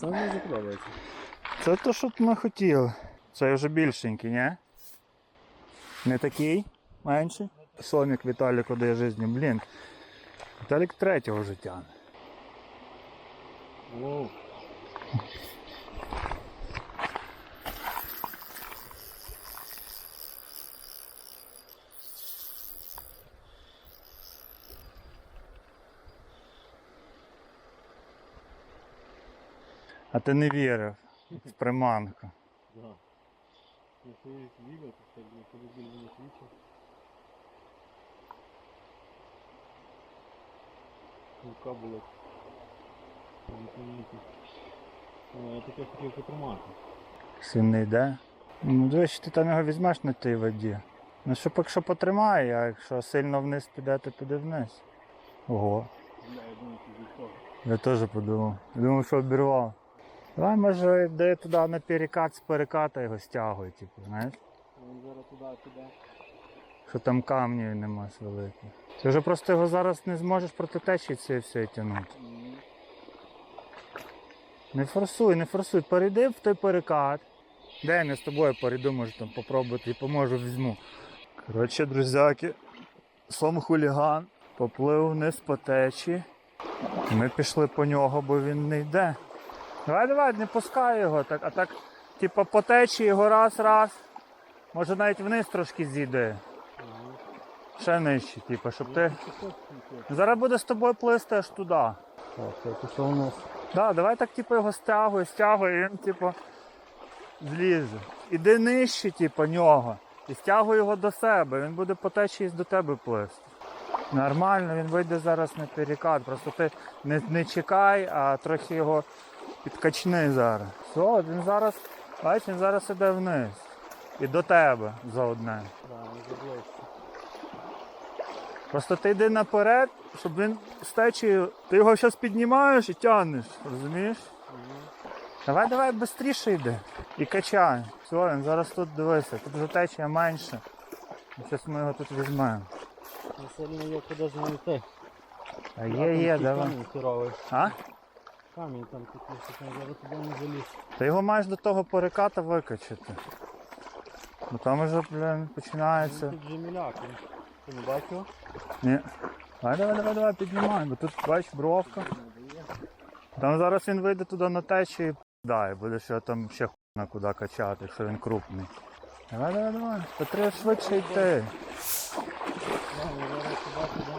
Це мені подобається. Це то, що ми хотіли. Це вже більшенький, ні? Не такий? Менший? Сомік Віталік дає житті. Блін. Віталік третього життя. Воу. А ти не вірив в приманку. Да. Я свої відео, то не. Рука була. Ну, я таке хотів потримати. Син не йде. Ну, дивись, ти там його візьмеш на тій воді. Ну, що якщо потримає, а якщо сильно вниз піде, то піде вниз. Ого, Бля, я думаю, ти я теж подумав. Я думав, що обірвав. Давай, може, йди туди на перекат з переката його стягуй, типу, знаєш? Він зараз туди піде. Що там камнів нема великих. Ти вже просто його зараз не зможеш проти течії цієї все тягнути. Не форсуй, не форсуй. Перейди в той перекат. Де я з тобою перейду, може там попробувати і поможу візьму. Коротше, друзяки, сом хуліган поплив вниз по течі. Ми пішли по нього, бо він не йде. Давай, давай, не пускай його, так, а так, типу, по течі його раз, раз. Може навіть вниз трошки зійде. Ще нижче, типу, щоб ти. Зараз буде з тобою плисти аж туди. Так, я пішов у нас. Да, давай так типу його стягуй, стягуй, і він типу злізе. Іди нижче, типу, нього. І стягуй його до себе, він буде по течії до тебе плисти. Нормально, він вийде зараз на перекат. Просто ти не, не чекай, а трохи його підкачни зараз. Все, він зараз, бачиш, він зараз іде вниз. І до тебе заодне. Да, не заближся. Просто ти йди наперед, щоб він з течією. Ти його зараз піднімаєш і тягнеш, розумієш? Давай, давай швидше йди. І качай. Все, він зараз тут дивися, тут вже течія менше. Зараз ми його тут візьмемо. Сильно є куди знайти. А є, є, давай. А? Камінь там такий, що там зараз туди не заліз. Ти його маєш до того переката викачати. Бо там вже, блін, починається. Він тут жеміляк. він- Ти не бачив? Ні. Давай, давай, давай, давай, піднімай, бо тут бачиш бровка. Там зараз він вийде туди на течію і дай, буде ще там ще хуйна куди качати, якщо він крупний. Давай, давай, давай. Та треба швидше йти. Зараз.